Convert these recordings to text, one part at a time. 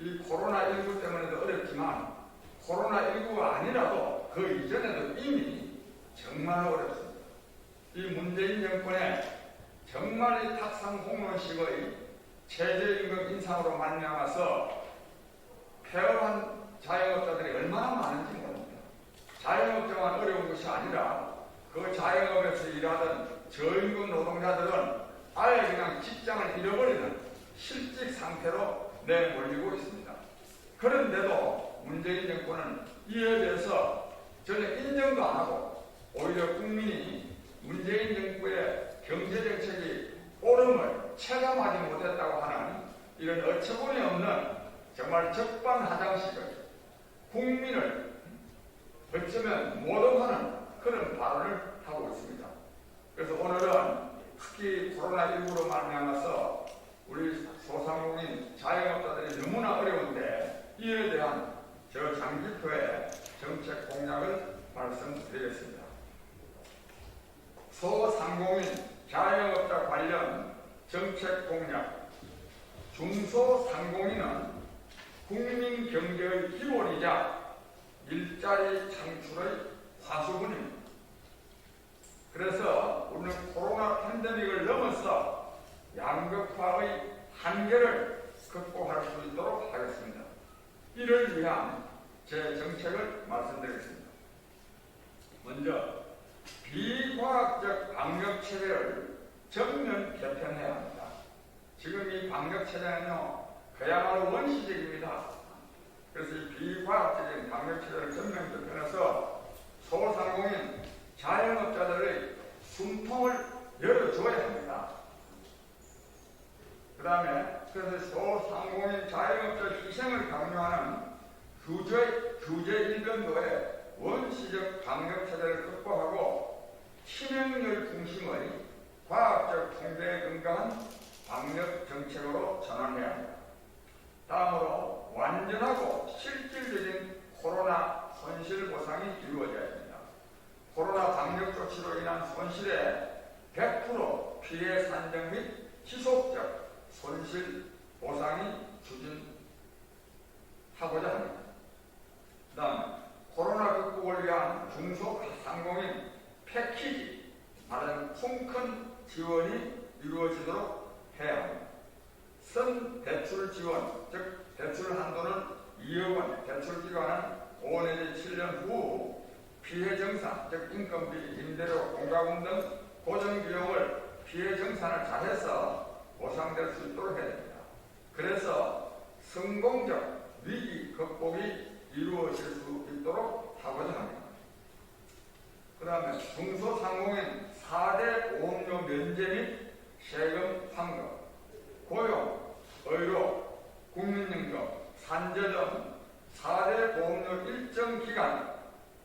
이 코로나19 때문에도 어렵지만 코로나19가 아니라도 그 이전에도 이미 정말 어렵습니다. 이 문재인 정권의 정말 이 탁상 공론식의 최저임금 인상으로 말미암아서 폐업한 자영업자들이 얼마나 많은지 모릅니다. 자영업자만 어려운 것이 아니라 그 자영업에서 일하던 저임금 노동자들은 아예 그냥 직장을 잃어버리는 실직 상태로 내몰리고 있습니다. 그런데도 문재인 정권은 이에 대해서 전혀 인정도 안 하고 오히려 국민이 문재인 정부의 경제정책이 옳음을 체감하지 못했다고 하는 이런 어처구니 없는 정말 적반하장식의 국민을 어쩌면 모독하는 그런 발언을 하고 있습니다. 그래서 오늘은 특히 코로나19로 말미암아서 우리 소상공인 자영업자들이 너무나 어려운데 이에 대한 저 장기표의 정책 공약을 말씀드리겠습니다. 소상공인 자영업자 관련 정책 공약 중소상공인은 국민 경제의 기본이자 일자리 창출의 화수분입니다. 그래서 우리는 코로나 팬데믹을 넘어서 양극화의 한계를 극복할 수 있도록 하겠습니다. 이를 위한 제 정책을 말씀드리겠습니다. 먼저 비과학적 방역 체계를 전면 개편해야 합니다. 지금 이 방역 체계는요, 그야말로 원시적입니다. 그래서 이 비과학적인 방역 체계를 전면 개편해서 소상공인 자영업자들의 숨통을 열어줘야 합니다. 그 다음에 그래서 소상공인 자영업자 희생을 강요하는 규제, 규제 일변도의 원시적 방역 체제를 극복하고 치명률 중심의 과학적 통제에 근거한 방역 정책으로 전환해야 합니다. 다음으로 완전하고 실질적인 코로나 손실 보상이 이루어져야 합니다. 코로나 방역 조치로 인한 손실의 100% 피해 산정 및 지속적 손실 보상이 추진하고자 합니다. 그 다음 코로나 극복을 위한 중소상공인 패키지 말하자면 통큰 지원이 이루어지도록 해야 합니다. 선 대출 지원, 즉 대출 한도는 2억 원, 대출 기간은 5 내지 7년 후 피해 정산, 즉 인건비, 임대료, 공과금 등 고정 비용을 피해 정산을 잘해서 보상될 수 있도록 해야 됩니다. 그래서 성공적 위기 극복이 이루어질 수 있도록 하고자 합니다. 그 다음에 중소상공인 4대 보험료 면제 및 세금 환급, 고용, 의료, 국민연금, 산재 등 4대 보험료 일정 기간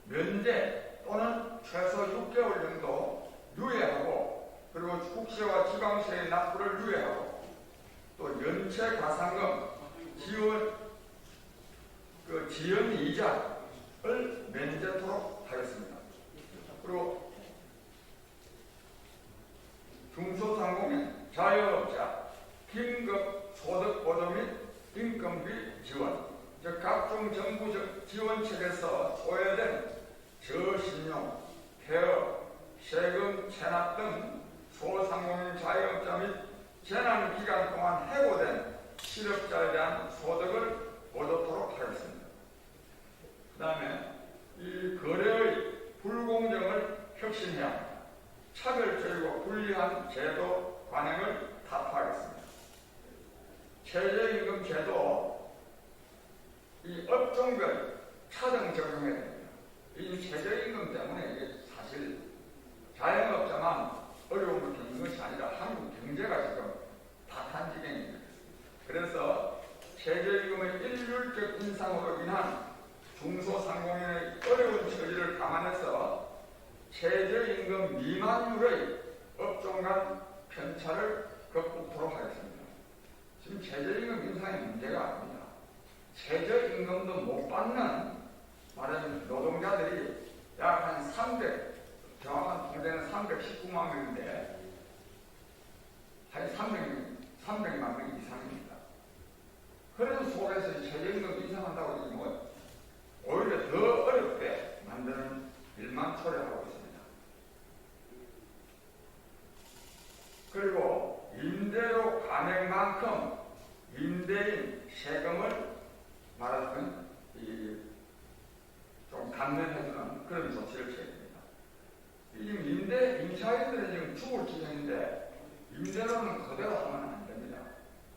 면제 또는 최소 6개월 정도 유예하고 그리고 국세와 지방세의 납부를 유예하고 또 연체 가상금 지원 그 지연 이자를 면제토록 하겠습니다. 그리고 중소상공인 자영업자 긴급 소득 보조 및 인건비 지원 즉 각종 정부 지원책에서 소외된 저신용, 폐업, 세금 체납 등 소상공인 자영업자 및 재난 기간 동안 해고된 실업자에 대한 소득을 보도토록 하겠습니다. 그 다음에 이 거래의 불공정을 혁신해야 합니다. 차별적이고 불리한 제도 관행을 타파하겠습니다. 최저임금 제도 이 업종별 차등 적용해야 됩니다. 이 최저임금 때문에 이게 사실 자영업자만 어려움을 겪는 것이 아니라 한국 경제가 지금 다탄 지경입니다. 그래서 최저임금의 일률적 인상으로 인한 중소상공인의 어려운 처지를 강 감안해서 최저임금 미만율의 업종 간 편차를 극복토록 하겠습니다. 지금 최저임금 인상이 문제가 아닙니다. 최저임금도 못 받는 말하자면 노동자들이 약 한 300, 정확한 통계는 319만 명인데 한 300명, 300만 명 이상입니다. 그런 속에서 최저임금 인상한다고 이게 뭐 오히려 더 어렵게 만드는 일만 초래하고 있습니다. 그리고 임대료 감액만큼 임대인 세금을 말하자면 이좀 감면해주는 그런 조치를 취했습니다. 지금 임대 임차인들은 지금 죽을 지경인데 임대료는 그대로 하면 안 됩니다.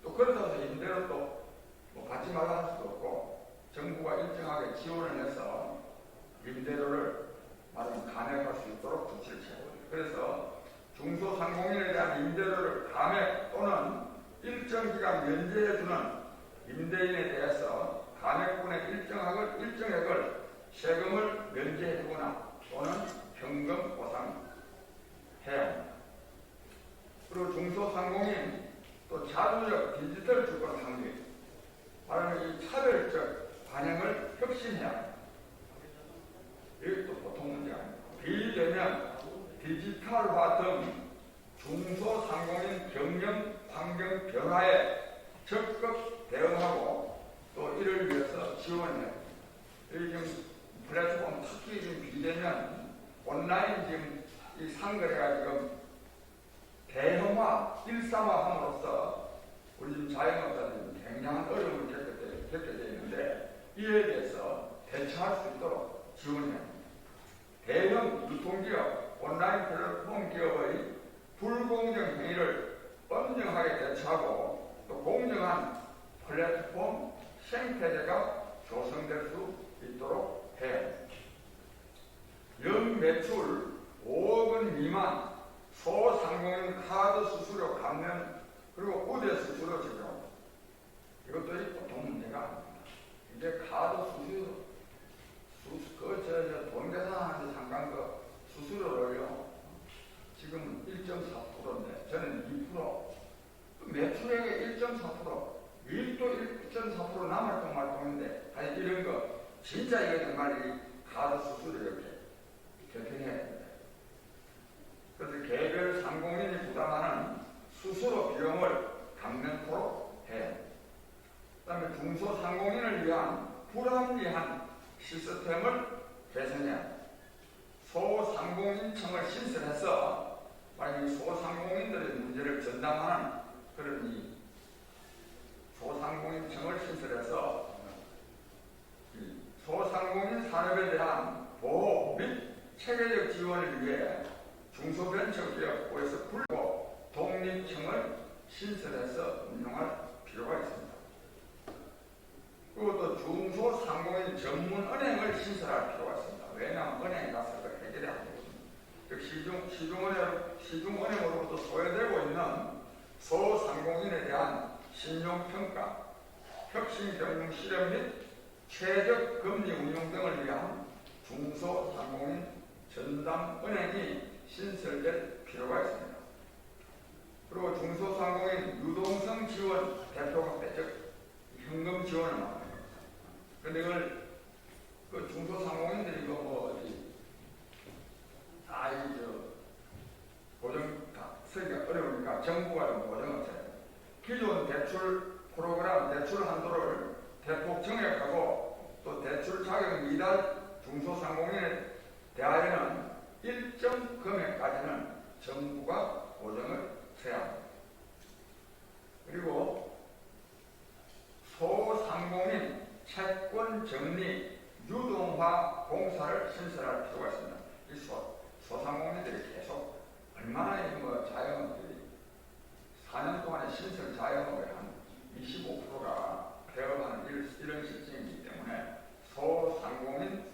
또 그러다 서 임대료 또뭐 받지 말라 할 수도 없고 정부가 일정하게 지원을 해서 임대료를 말하면 감액할 수 있도록 조치를 취하고 그래서 중소상공인에 대한 임대료를 감액 또는 일정 기간 면제해주는 임대인에 대해서 감액분의 일정액을, 일정액을 세금을 면제해주거나 또는 현금 보상해야 합니다. 그리고 중소상공인 또 자주적 디지털 주권 상립 말하는 이 차별적 반영을 혁신해야 합니다. 이것도 보통 문제가 아닙니다. 비대면 디지털화 등 중소상공인 경영 환경 변화에 적극 대응하고 또 이를 위해서 지원해. 여기 지금 플랫폼 특히 지금 비대면 온라인 지금 이 상거래가 지금 대형화, 일상화함으로써 우리 지금 자영업자들이 굉장한 어려움을 겪게, 겪게 되어 있는데 이에 대해서 대처할 수 있도록 지원해야 합니다. 대형 유통기업, 온라인 플랫폼 기업의 불공정 행위를 엄정하게 대처하고 또 공정한 플랫폼 생태계가 조성될 수 있도록 해야 합니다. 연 매출 5억 원 미만 소상공인 카드 수수료 감면 그리고 우대 수수료 적용 이것도 보통 문제가 아닙니다. 이제 카드 수수료 수, 그, 저, 저, 돈 계산하는데 잠깐 그 수수료를요, 지금 1.4%인데, 저는 2%, 그 매출액의 1.4%, 이익도 1.4% 남을 동 말 동인데, 아니, 이런 거, 진짜 이거 정말 이 카드 수수료 이렇게 개편해야 됩니다. 그래서 개별 상공인이 부담하는 수수료 비용을 감면토록 해야 합니다. 그 다음에 중소상공인을 위한 불합리한 시스템을 개선해야 소상공인청을 신설해서 만약 이 소상공인들의 문제를 전담하는 이 소상공인청을 신설해서 이 소상공인 산업에 대한 보호 및 체계적 지원을 위해 중소벤처기업부에서 불고 독립청을 신설해서 운영할 필요가 있습니다. 또 중소상공인 전문 은행을 신설할 필요가 있습니다. 왜냐하면 은행에 가서 안 되거든요. 즉 시중, 시중은행, 시중은행으로부터 소외되고 있는 소상공인에 대한 신용평가, 혁신경영 실현 및 최적 금리 운용 등을 위한 중소상공인 전담은행이 신설될 필요가 있습니다. 그리고 중소상공인 유동성 지원 대표 확대, 즉 현금 지원을 말합니다. 근데 이걸 그 중소상공인들이 이거 뭐 어디 다이저 보정 다 쓰기가 어려우니까 정부가 좀 보정을 해야 돼요. 기존 대출 프로그램 대출 한도를 대폭 정액하고 또 대출 자격 미달 중소상공인에 대하여는 일정 금액까지는 정부가 보정을 해야 합니다. 그리고 소상공인 채권 정리 유동화 공사를 신설할 필요가 있습니다. 이 소, 소상공인들이 계속 얼마나 이뭐 자영업들이 4년 동안에 신설 자영업의 한 25%가 폐업하는 이런, 이런 실정이기 때문에 소상공인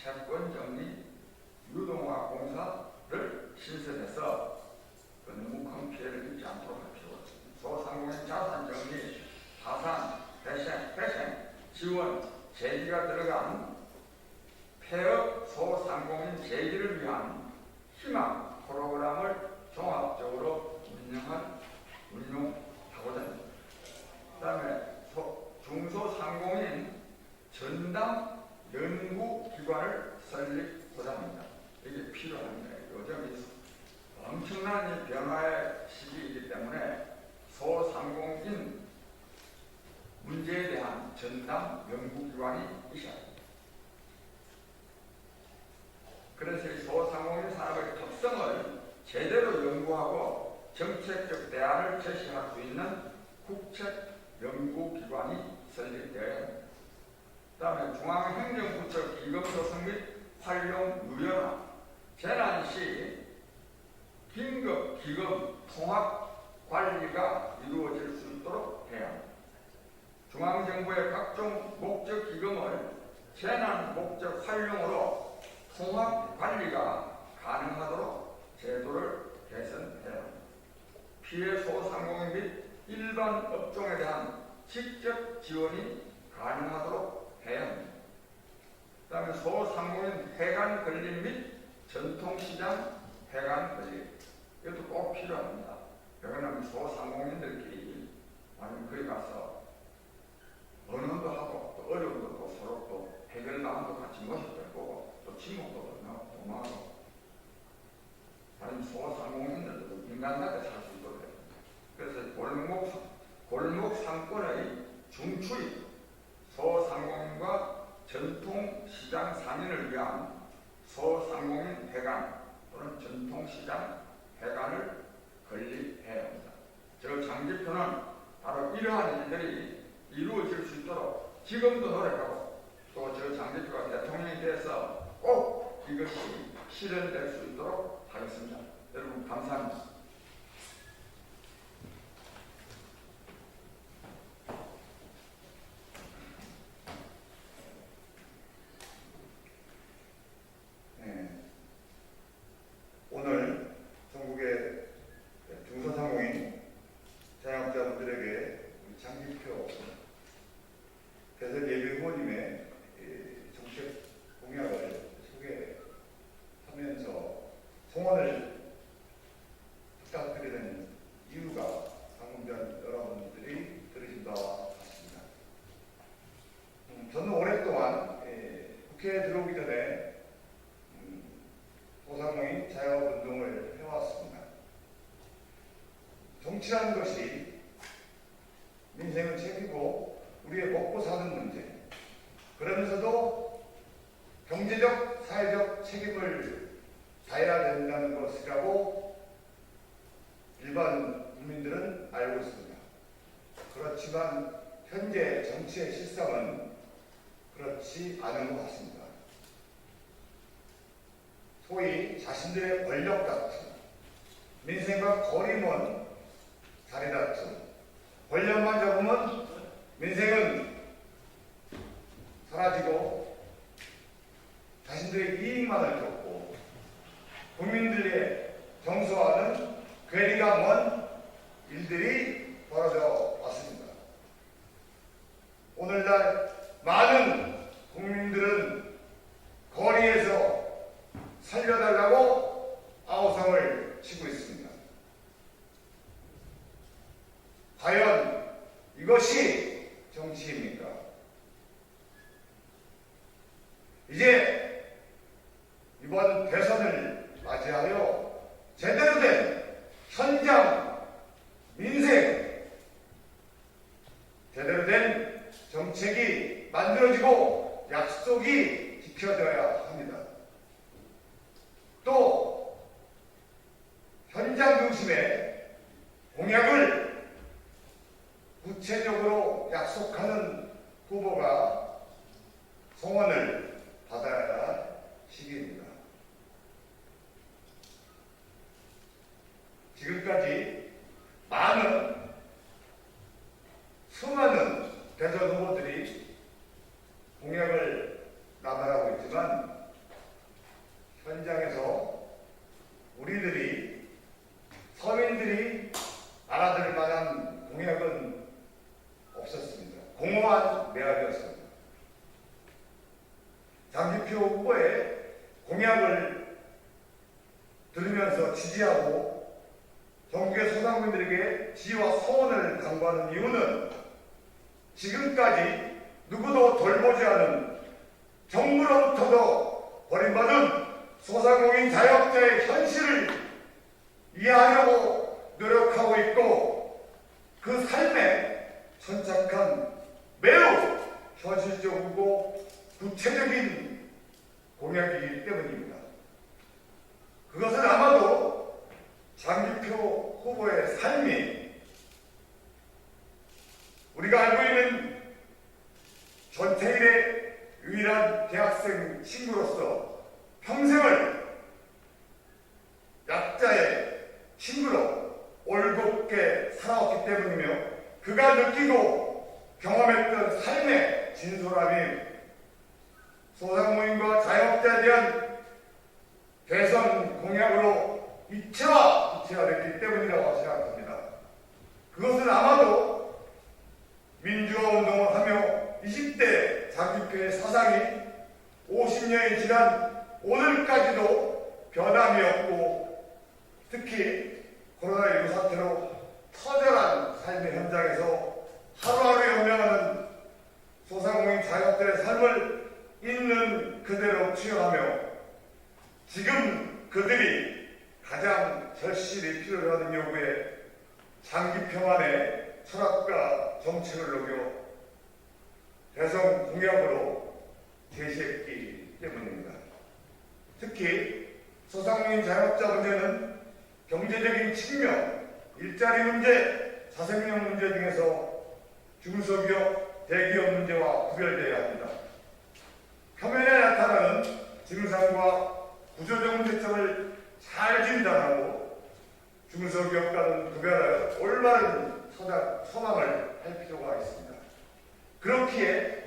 채권 정리 유동화 공사를 신설해서 그 너무 큰 피해를 입지 않도록 할 필요가 있습니다. 소상공인 자산 정리, 자산 회생, 회생 지원, 제기가 들어간 폐업 소상 재기를 위한 희망 프로그램을 종합적으로 운영한 운용하고자 합니다. 그다음에 소- 중소상공인 전담 연구기관을 설립하자 합니다. 이게 필요합니다. 요즘 이 엄청난 이 변화의 시기이기 때문에 소상공인 문제에 대한 전담 연구기관이 있어야 합니다. 그래서 이 소상공인 산업의 특성을 제대로 연구하고 정책적 대안을 제시할 수 있는 국책 연구기관이 설립되어야 합니다. 그 다음에 중앙행정부처 기금 조성 및 활용 유연화, 재난 시 긴급 기금 통합 관리가 이루어질 수 있도록 해야 합니다. 중앙정부의 각종 목적 기금을 재난 목적 활용으로 통합 관리가 가능하도록 제도를 개선해야 합니다. 피해 소상공인 및 일반 업종에 대한 직접 지원이 가능하도록 해야 합니다. 그 다음에 소상공인 해관 건립 및 전통시장 해관 건립 이것도 꼭 필요합니다. 왜냐하면 소상공인들끼리 아니면 거기 가서 언어도 하고 또 어려운 것도 서로 또 해결 방안도 같이 모셔볼 거고 또 친목도 나고 도마하고 아니면 소상공인들도 인간답게 살수 있도록 됩니다. 그래서 골목, 상- 골목 상권의 중추인 소상공인과 전통 시장 상인을 위한 소상공인 회관 또는 전통 시장 회관을 건립해야 합니다. 저 장기표는 바로 이러한 일들이 이루어질 수 있도록 지금도 노력하고 또 저 장기표가 대통령이 돼서 꼭 이것이 실현될 수 있도록 하겠습니다. 여러분 감사합니다. 네. 오늘 전국의 중소상공인 자영업자분들에게 우리 장기표 대선 예비 후보님의 이 정책 공약을 소개하면서 송원을 부탁드리는 이유가 방금 전 여러분들이 들으신 바와 같습니다. 음, 저는 오랫동안 예, 국회에 들어오기 전에 음, 소상공인 자영업운동을 해왔습니다. 정치라는 것이 민생을 챙기고 우리의 먹고 사는 문제, 그러면서도 경제적, 사회적 책임을 다해야 된다는 것이라고 일반 국민들은 알고 있습니다. 그렇지만 현재 정치의 실상은 그렇지 않은 것 같습니다. 소위 자신들의 권력 다툼, 민생과 거리 먼 자리 다툼, 권력만 잡으면 민생은 사라지고 자신들의 이익만을 쫓고 국민들의 정서와는 괴리가 먼 일들이 벌어져 왔습니다. 오늘날 많은 국민들은 거리에서 살려달라고 아우성을 치고 있습니다. 과연 이것이 정치입니까? 이제 그들이 가장 절실히 필요로 하는 요구에 장기 평안의 철학과 정책을 녹여 대선 공약으로 제시했기 때문입니다. 특히 소상공인 자영업자 문제는 경제적인 측면, 일자리 문제, 자생력 문제 등에서 중소기업, 대기업 문제와 구별되어야 합니다. 표면에 나타나는 증상과 구조적 문제점을 잘 진단하고 중소기업과는 구별하여 올바른 처방을 할 필요가 있습니다. 그렇기에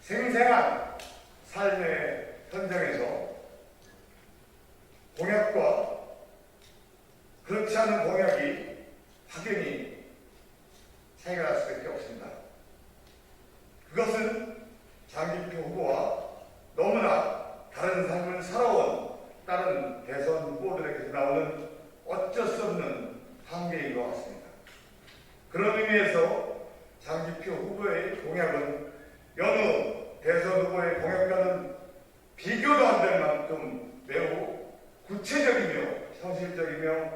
생생한 삶의 현장에서 공약과 그렇지 않은 공약이 확연히 차이가 날 수밖에 없습니다. 그것은 장기표 후보와 너무나 다른 삶을 살아온 다른 대선 후보들에게서 나오는 어쩔 수 없는 한계인 것 같습니다. 그런 의미에서 장기표 후보의 공약은 여느 대선 후보의 공약과는 비교도 안 될 만큼 매우 구체적이며 현실적이며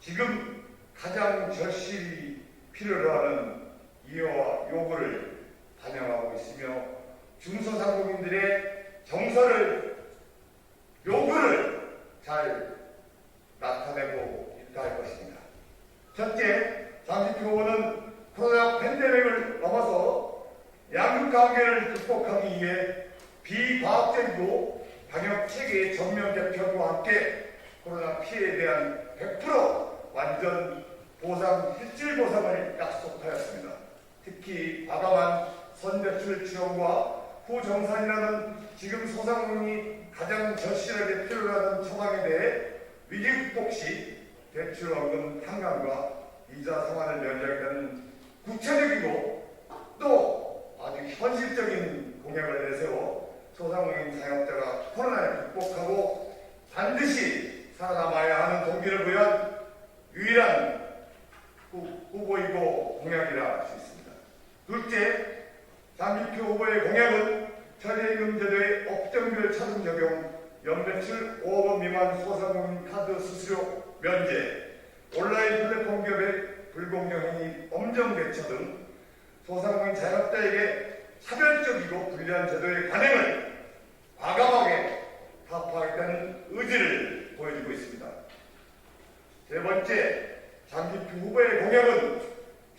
지금 가장 절실히 필요로 하는 이유와 요구를 반영하고 있으며 중소상공인들의 정서를 요구를 잘 나타내고 있다 할 것입니다. 첫째, 장기표 후보는 코로나 팬데믹을 넘어서 양극 관계를 극복하기 위해 비과학적이고 방역 체계의 전면 개편과 함께 코로나 피해에 대한 100% 완전 보상, 실질 보상을 약속하였습니다. 특히 과감한 선대출 지원과 후정산이라는 지금 소상공인이 가장 절실하게 필요로 하는 처방에 대해 위기 극복 시 대출원금 탕감과 이자 상환을 면제하겠다는 구체적이고 또 아주 현실적인 공약을 내세워 소상공인 자영업자가 코로나를 극복하고 반드시 살아남아야 하는 동기를 부여한 유일한 후- 후보이고 공약이라 할 수 있습니다. 둘째, 장기표 후보의 공약은 최저임금 제도의 업종별 차등 적용, 연매출 5억 미만 소상공인 카드 수수료 면제, 온라인 플랫폼 기업의 불공정 행위 엄정 대처 등 소상공인 자영업자에게 차별적이고 불리한 제도의 관행을 과감하게 타파하겠다는 의지를 보여주고 있습니다. 세 번째, 장기표 후보의 공약은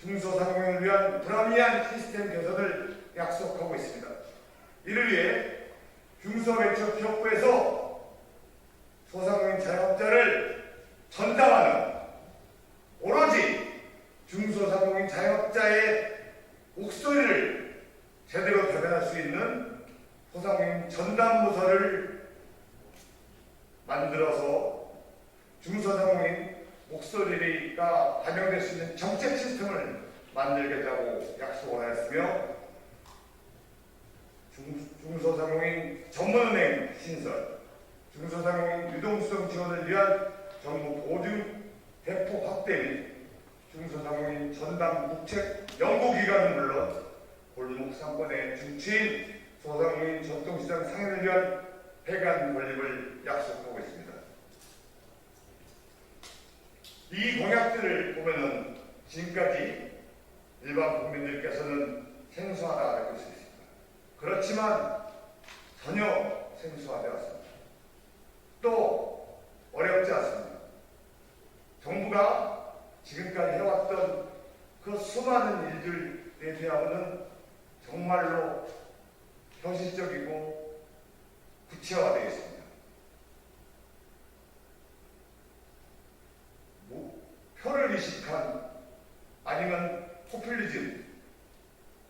중소상공인을 위한 불합리한 시스템 개선을 약속하고 있습니다. 이를 위해 중소벤처기업부에서 소상공인 자영업자를 전담하는 오로지 중소상공인 자영업자의 목소리를 제대로 대변할 수 있는 소상공인 전담부서를 만들어서 중소상공인 목소리가 반영될 수 있는 정책 시스템을 만들겠다고 약속을 하였으며 중, 중소상공인 전문은행 신설, 중소상공인 유동성 지원을 위한 정부 보증 대폭 확대 및 중소상공인 전담 국책 연구기관은 물론 골목 상권의 중추인 소상공인 전통시장 상인을 위한 해관 건립을 약속하고 있습니다. 이 공약들을 보면은 지금까지 일반 국민들께서는 생소하다 알고 있습니다. 그렇지만 전혀 생소하지 않습니다. 또 어렵지 않습니다. 정부가 지금까지 해왔던 그 수많은 일들에 비하면 정말로 현실적이고 구체화되어 있습니다. 뭐, 표를 의식한 아니면 포퓰리즘,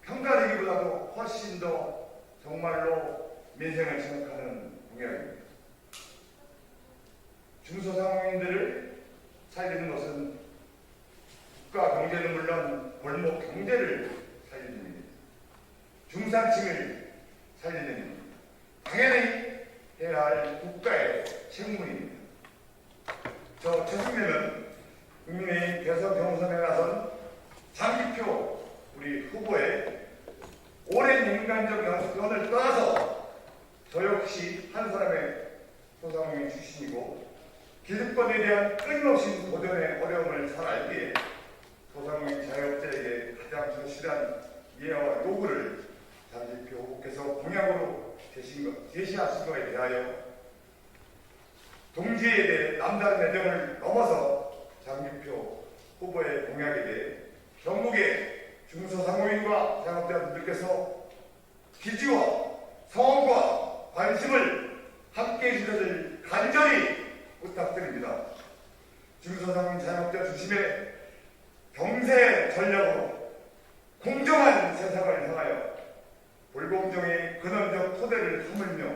평가되기보다도 훨씬 더 정말로 민생을 생각하는 공약입니다. 중소상공인들을 살리는 것은 국가 경제는 물론 골목 경제를 살리는 일입니다. 중산층을 살리는 일입니다. 당연히 해야 할 국가의 책무입니다. 저 최승래는 국민의힘 대선 경선에 나선 장기표 우리 후보의 오랜 인간적 연을 떠나서 저 역시 한 사람의 소상공인 출신이고 기득권에 대한 끊임없이 도전의 어려움을 잘 알기에 소상공인 자영업자에게 가장 절실한 이해와 요구를 장기표 후보께서 공약으로 것, 제시하신 것에 대하여 동지에 대해 남다른 애정을 넘어서 장기표 후보의 공약에 대해 전국의 중소상공인과 자영업자분들께서 기지와 성원과 관심을 함께 해주셔를 간절히 부탁드립니다. 중소상공인 자영업자 중심의 경제 전략으로 공정한 세상을 향하여 불공정의 근원적 토대를 허물며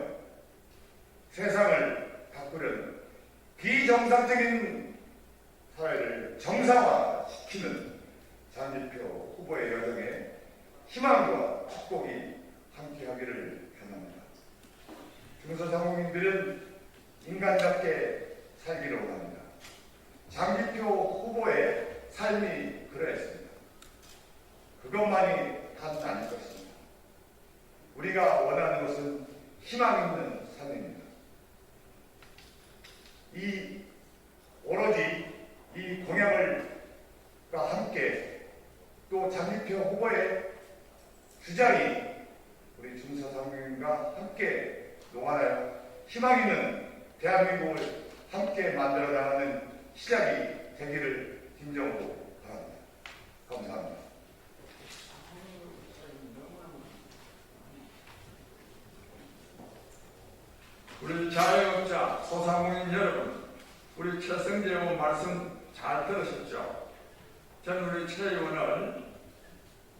세상을 바꾸려는 비정상적인 사회를 정상화시키는 장기표 후보의 여정에 희망과 축복이 함께하기를 바랍니다. 중소상공인들은 인간답게 살기를 원합니다. 장기표 후보의 삶이 그러했습니다. 그것만이 다는 아닐 것입니다. 우리가 원하는 것은 희망 있는 삶입니다. 이 오로지 이 공약을과 함께 또 장기표 후보의 주장이 우리 중소상공인과 함께 농하여 희망 있는 대한민국을 함께 만들어 나가는 시작이 되기를 김정으로 바랍니다. 감사합니다. 우리 자영업자, 소상공인 여러분, 우리 최성재 의원 말씀 잘 들으셨죠? 저는 우리 최 의원을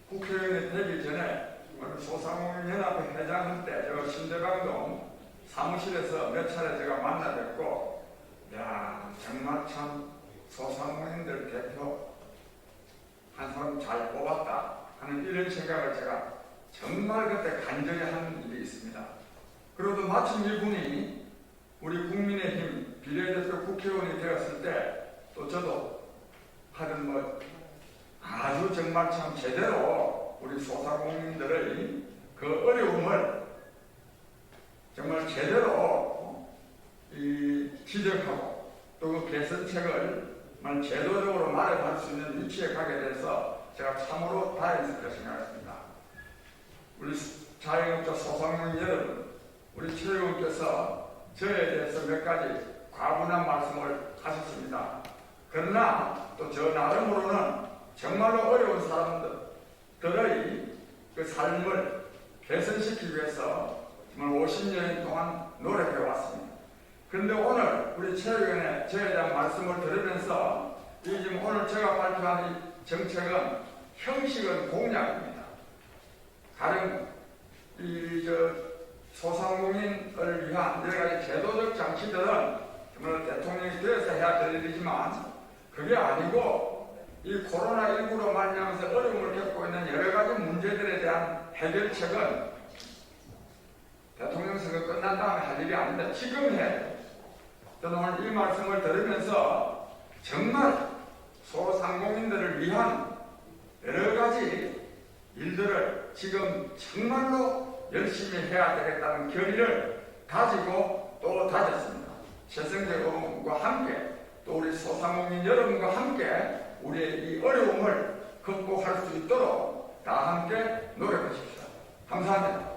국회의원이 되기 전에 우리 소상공인 연합회 회장 때저 신대방동 사무실에서 몇 차례 제가 만나 뵙고 야 정말 참 소상공인들 대표 한 사람 잘 뽑았다 하는 이런 생각을 제가 정말 그때 간절히 하는 일이 있습니다. 그래도 마침 이분이 우리 국민의힘 비례대표 국회의원이 되었을 때 또 저도 하여튼 뭐 아주 정말 참 제대로 우리 소상공인들의 그 어려움을 정말 제대로 이 지적하고 또그 개선책을 만 제도적으로 마련할 수 있는 위치에 가게 돼서 제가 참으로 다행스럽게 생각했습니다. 우리 자영업자 소상공인 여러분, 우리 최 의원께서 저에 대해서 몇 가지 과분한 말씀을 하셨습니다. 그러나 또 저 나름으로는 정말로 어려운 사람들의 그 삶을 개선시키기 위해서 정말 50년 동안 노력해 왔습니다. 그런데 오늘 우리 최 의원의 저에 대한 말씀을 들으면서 이 지금 오늘 제가 발표한 이 정책은 형식은 공약입니다. 다른 이저 소상공인을 위한 여러 가지 제도적 장치들은 정말 대통령이 되어서 해야 될 일이지만 그게 아니고 이 코로나19로 말미암아서 어려움을 겪고 있는 여러 가지 문제들에 대한 해결책은 대통령 선거 끝난 다음에 할 일이 아닌데 지금 해 저는 오늘 이 말씀을 들으면서 정말 소상공인들을 위한 여러 가지 일들을 지금 정말로 열심히 해야 되겠다는 결의를 가지고 또 다졌습니다. 최승재 의원과 함께 또 우리 소상공인 여러분과 함께 우리의 이 어려움을 극복할 수 있도록 다 함께 노력하십시오. 감사합니다.